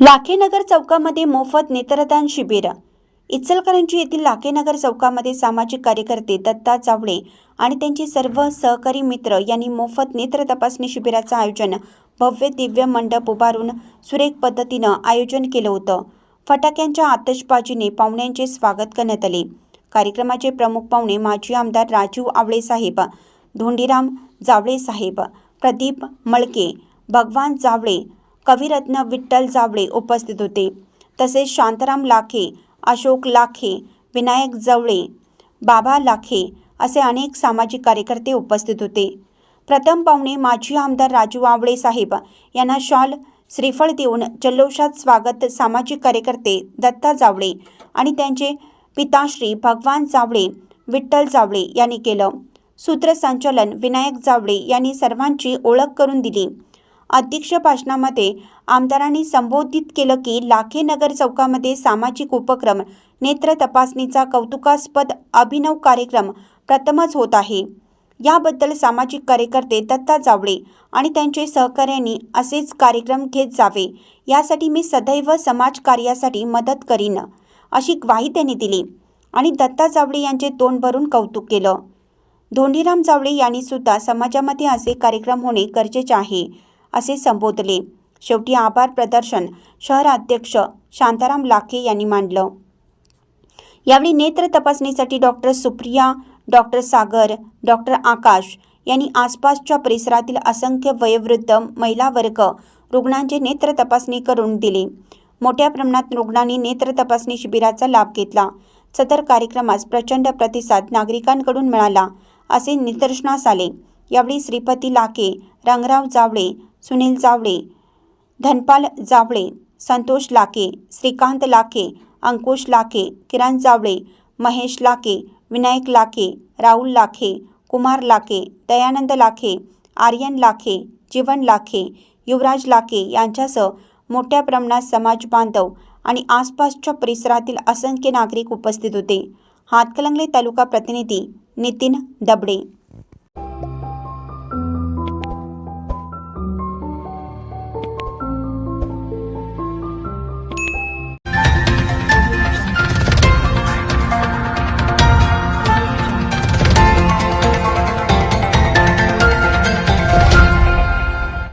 लाखेनगर चौकामध्ये मोफत नेत्रदान शिबिर. इचलकरंजी येथील लाखेनगर चौकामध्ये सामाजिक कार्यकर्ते दत्ता चावडे आणि त्यांचे सर्व सहकारी मित्र यांनी मोफत नेत्र तपासणी शिबिराचं आयोजन भव्य दिव्य मंडप उभारून सुरेख पद्धतीनं आयोजन केलं होतं. फटाक्यांच्या आतषबाजीने पाहुण्यांचे स्वागत करण्यात आले. कार्यक्रमाचे प्रमुख पाहुणे माजी आमदार राजीव आवळे साहेब धोंडीराम जावळे साहेब प्रदीप मळके भगवान जावळे कविरत्न विठ्ठल जावळे उपस्थित होते. तसेच शांताराम लाखे अशोक लाखे विनायक जवळे बाबा लाखे असे अनेक सामाजिक कार्यकर्ते उपस्थित होते. प्रथम पाहुणे माजी आमदार राजू आवळे साहेब यांना शॉल श्रीफळ देऊन जल्लोषात स्वागत सामाजिक कार्यकर्ते दत्ता जावळे आणि त्यांचे पिताश्री भगवान जावळे विठ्ठल जावळे यांनी केलं. सूत्रसंचालन विनायक जावळे यांनी सर्वांची ओळख करून दिली. अध्यक्ष भाषणामध्ये आमदारांनी संबोधित केलं की लाखे नगर चौकामध्ये सामाजिक उपक्रम नेत्र तपासणीचा कौतुकास्पद अभिनव कार्यक्रम प्रथमच होत आहे. याबद्दल सामाजिक कार्यकर्ते दत्ता जावळे आणि त्यांचे सहकाऱ्यांनी असेच कार्यक्रम घेत जावे यासाठी मी सदैव समाजकार्यासाठी मदत करीन अशी ग्वाही त्यांनी दिली आणि दत्ता जावळे यांचे तोंड भरून कौतुक केलं. धोंडीराम जावळे यांनी सुद्धा समाजामध्ये असे कार्यक्रम होणे गरजेचे आहे. असे संबोधले. शेवटी आभार प्रदर्शन शहराध्यक्ष शांताराम लाखे यांनी मांडलं. यावेळी नेत्र तपासणीसाठी doctor Supriya doctor Sagar doctor Akash यांनी आसपासच्या परिसरातील असंख्य वयोवृद्ध महिला वर्ग रुग्णांचे नेत्र तपासणी करून दिली. मोठ्या प्रमाणात रुग्णांनी नेत्र तपासणी शिबिराचा लाभ घेतला. सदर कार्यक्रमास प्रचंड प्रतिसाद नागरिकांकडून मिळाला असे निदर्शनास आले. यावेळी श्रीपती लाके रंगराव जावळे सुनील जावळे धनपाल जावळे संतोष लाखे श्रीकांत लाखे अंकुश लाखे किरण जावळे महेश लाखे विनायक लाखे राहुल लाखे कुमार लाखे दयानंद लाखे आर्यन लाखे जीवन लाखे युवराज लाखे यांच्यासह मोठ्या प्रमाणात समाज बांधव आणि आसपासच्या परिसरातील असंख्य नागरिक उपस्थित होते. हातकलंगले तालुका प्रतिनिधी नितीन दबडे